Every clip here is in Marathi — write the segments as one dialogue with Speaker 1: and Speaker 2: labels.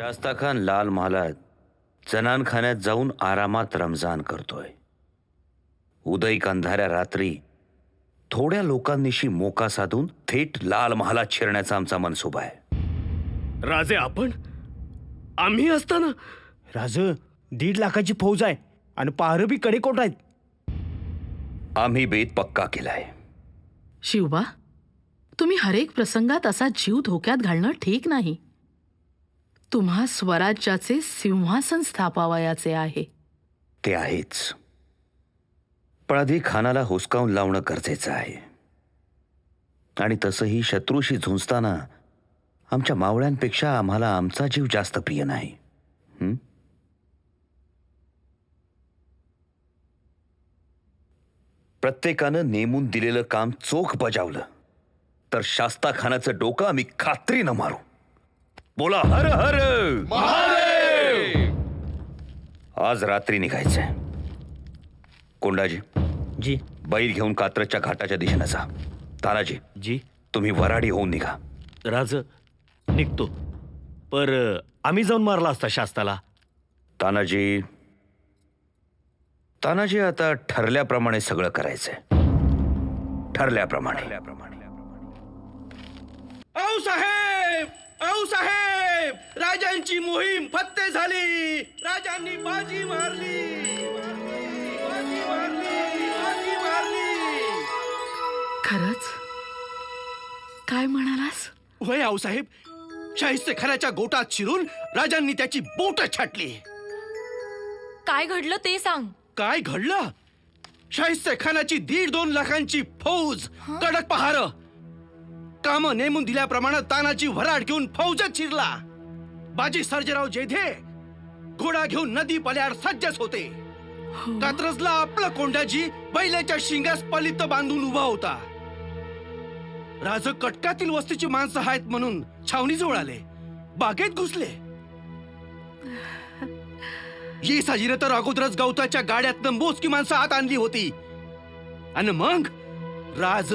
Speaker 1: शास्ताखान लाल महालात जनानखान्यात जाऊन आरामात रमजान करतोय. उदयिक अंधाऱ्या रात्री थोड्या लोकांनीशी मोका साधून थेट लाल महालात शिरण्याचा आमचा मनसुबा आहे.
Speaker 2: राजे आपण? आम्ही असताना?
Speaker 3: राज दीड लाखाची फौज आहे आणि पाहरं बी कडेकोट आहेत.
Speaker 1: आम्ही बेत पक्का केलाय.
Speaker 4: शिवबा तुम्ही हरेक प्रसंगात असा जीव धोक्यात घालणं ठीक नाही. तुम्हा स्वराज्याचे सिंहासन स्थापावयाचे आहे.
Speaker 1: ते आहेच. पण आधी खानाला हुसकावून लावणं गरजेचं आहे. आणि तसंही शत्रूशी झुंजताना आमच्या मावळ्यांपेक्षा आम्हाला आमचा जीव जास्त प्रिय नाही. हं? प्रत्येकानं नेमून दिलेलं काम चोख बजावलं. तर शास्ता खानाचं डोकं आम्ही खात्रीनं मारू. बोला. हर हर. आज रात्री निघायचंय. कोंडाजी.
Speaker 3: जी.
Speaker 1: बैल घेऊन कात्रच्या घाटाच्या दिशेनं जा. तानाजी.
Speaker 2: जी.
Speaker 1: तुम्ही वराडी होऊन निघा.
Speaker 2: राज निघतो. पर आम्ही जाऊन मारला असता शास्ताला
Speaker 1: तानाजी. तानाजी आता ठरल्याप्रमाणे सगळं करायचंय. ठरल्याप्रमाणे.
Speaker 5: साहेब! औ साहेब राजांची मोहीम फत्ते झाली. राजांनी बाजी मारली. मारली, बाजी मारली बाजी मारली
Speaker 4: खरंच? काय म्हणालास?
Speaker 5: वय आऊ साहेब. शाहिस्ते खानाच्या गोटात शिरून राजांनी त्याची बोट छाटली.
Speaker 6: काय घडलं ते सांग.
Speaker 5: काय घडलं? शाहिस्ते खानाची दीड दोन लाखांची फौज कडक पहार. काम नेमून दिल्याप्रमाणे तानाची भराड घेऊन फौजच शिरला. बाजी सर्जेराव जेधे घोडा घेऊन नदी पल्याड सज्जच होते. कात्रजला आपलं कोंडाजी बैलाच्या शिंगास पलित बांधून उभा होता. राज कटकातील वस्तीची माणसं आहेत म्हणून छावणीजवळ आले. बागेत घुसले. ही साजीनं तर अगोदरच गवताच्या गाड्यातनं मोजकी माणसं आत आणली होती. आणि मग राज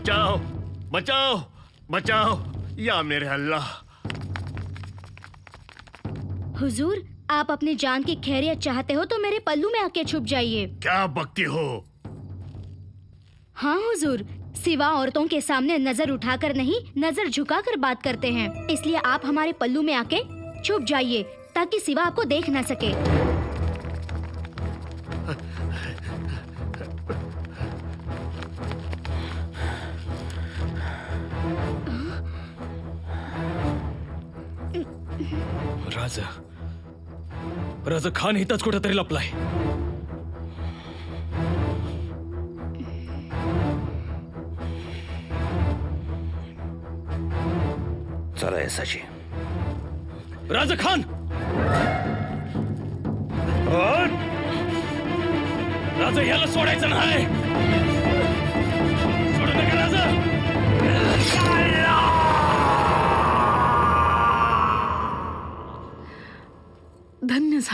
Speaker 2: बचाओ बचाओ बचाओ या मेरे अल्लाह।
Speaker 7: हुजूर आप अपनी जान की खैरियत चाहते हो तो मेरे पल्लू में आके छुप जाइए।
Speaker 2: क्या बकती हो?
Speaker 7: हाँ हुजूर सिवा औरतों के सामने नज़र उठाकर नहीं नज़र झुकाकर बात करते हैं। इसलिए आप हमारे पल्लू में आके छुप जाइए ताकि सिवा आपको देख न सके।
Speaker 2: राजा. राजा खान इथंच कुठेतरी लपलाय.
Speaker 1: चला यसाची
Speaker 2: राजा खान! राजा ह्याला सोडायचं नाही.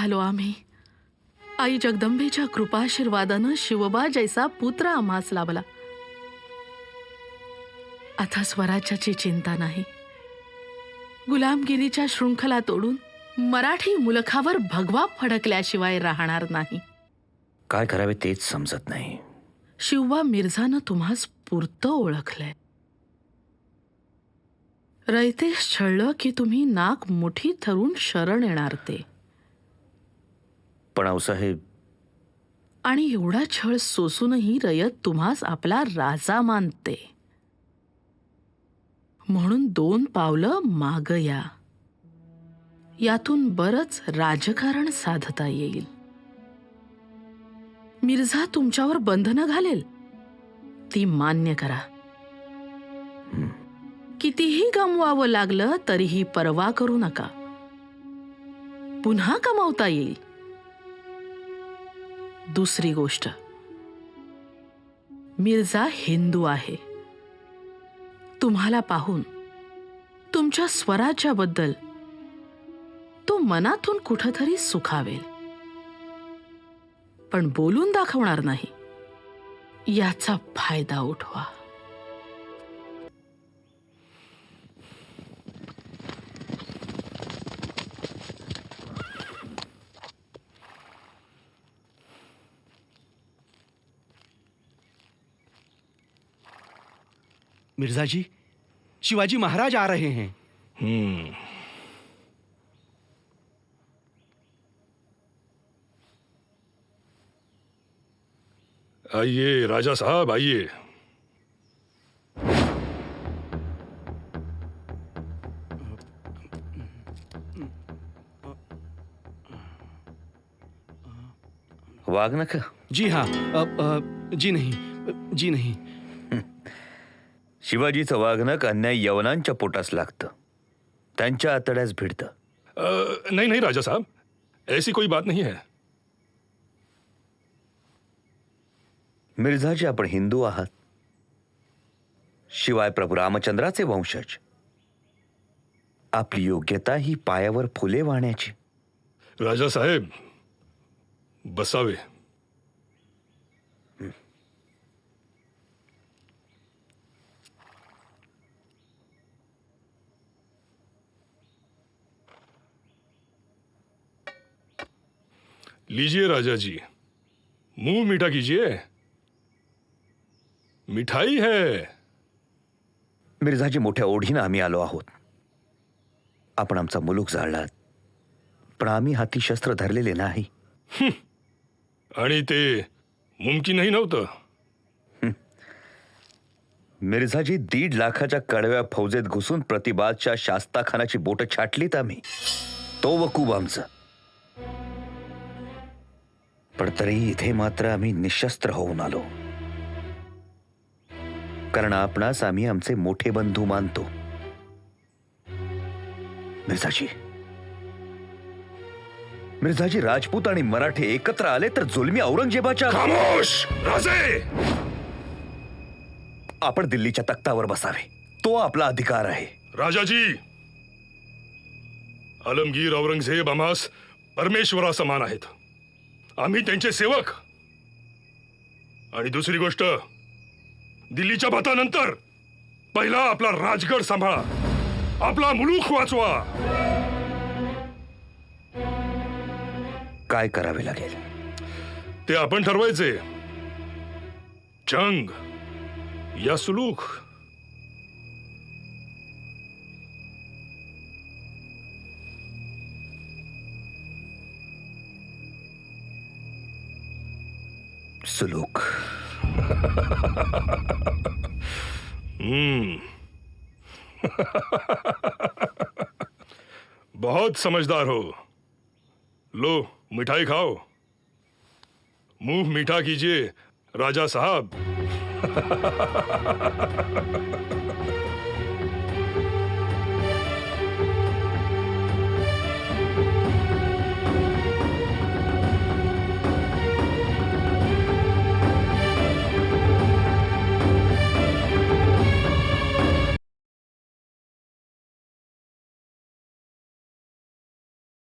Speaker 4: झालो आम्ही. आई जगदंबेच्या कृपाशीर्वादानं शिवबा जैसा पुत्र आम्हास लाभला. आता स्वराज्याची चिंता नाही. गुलामगिरीच्या शृंखला तोडून मराठी मुलखावर भगवा फडकल्याशिवाय राहणार नाही.
Speaker 1: काय करावे तेच समजत नाही.
Speaker 4: शिवबा मिर्झानं तुम्हास पुरतं ओळखलंय. रयतेश छळलं की तुम्ही नाक मुठी धरून शरण येणार ते.
Speaker 1: पण आऊसाहेब
Speaker 4: आणि एवढा छळ सोसूनही रयत तुम्हास आपला राजा मानते. म्हणून दोन पावलं माग या. यातून बरंच राजकारण साधता येईल. मिर्झा तुमच्यावर बंधनं घालेल. ती मान्य करा. कितीही गमवावं लागलं तरीही पर्वा करू नका. पुन्हा कमावता येईल. दुसरी गोष्ट. मिर्झा हिंदू आहे. तुम्हाला पाहून तुमच्या स्वराज्याबद्दल तो मनातून कुठंतरी सुखावेल. पण बोलून दाखवणार नाही. याचा फायदा उठवा.
Speaker 5: मिर्ज़ा जी शिवाजी महाराज आ रहे हैं।
Speaker 8: हम्म। आइए राजा साहब आइए।
Speaker 1: वाग नका
Speaker 5: जी हाँ अ, अ, जी नहीं जी नहीं।
Speaker 1: शिवाजीचं वागणं अन्याय यवनांच्या पोटास लागतं. त्यांच्या आतड्यास भिडतं.
Speaker 8: नहीं नहीं राजा साहब. ऐसी कोई बात नहीं है
Speaker 1: मिर्झाजी आपण हिंदू आहात. शिवाय प्रभू रामचंद्राचे वंशज. आपली योग्यता ही पायावर फुले वाहण्याची.
Speaker 8: राजा साहेब बसावे. लीजिए राजा जी मुंह मीठा कीजिए। मिठाई है।
Speaker 1: मिर्झाजी मोठ्या ओढीनं आम्ही आलो आहोत. आपण आमचा मुलूक जाळलात. पण आम्ही हाती शस्त्र धरलेले नाही.
Speaker 8: आणि ते मुमकिनही नव्हतं.
Speaker 1: मिर्झाजी दीड लाखाच्या कडव्या फौजेत घुसून प्रतिबादच्या शास्ताखानाची बोट छाटलीत आम्ही. तो वकूब आमचं. पण तरीही इथे मात्र आम्ही निशस्त्र होऊन आलो. कारण आपणास आम्ही आमचे मोठे बंधू मानतो. मिर्झाजी. मिर्झाजी राजपूत आणि मराठे एकत्र आले तर जुलमी औरंगजेबाच्या
Speaker 8: राजे!
Speaker 1: आपण दिल्लीच्या तख्तावर बसावे. तो आपला अधिकार आहे.
Speaker 8: राजाजी! आलमगीर औरंगजेब आम्हास परमेश्वरा समान आहेत. आम्ही त्यांचे सेवक. आणि दुसरी गोष्ट दिल्लीच्या भातानंतर पहिला आपला राजगड सांभाळा. आपला मुलूक वाचवा.
Speaker 1: काय करावे लागेल?
Speaker 8: ते आपण ठरवायचे. जंग या सुलूक
Speaker 1: सुलूक।
Speaker 8: हम्म। बहुत समझदार हो। लो मिठाई खाओ। मुँह मीठा कीजिए राजा साहब।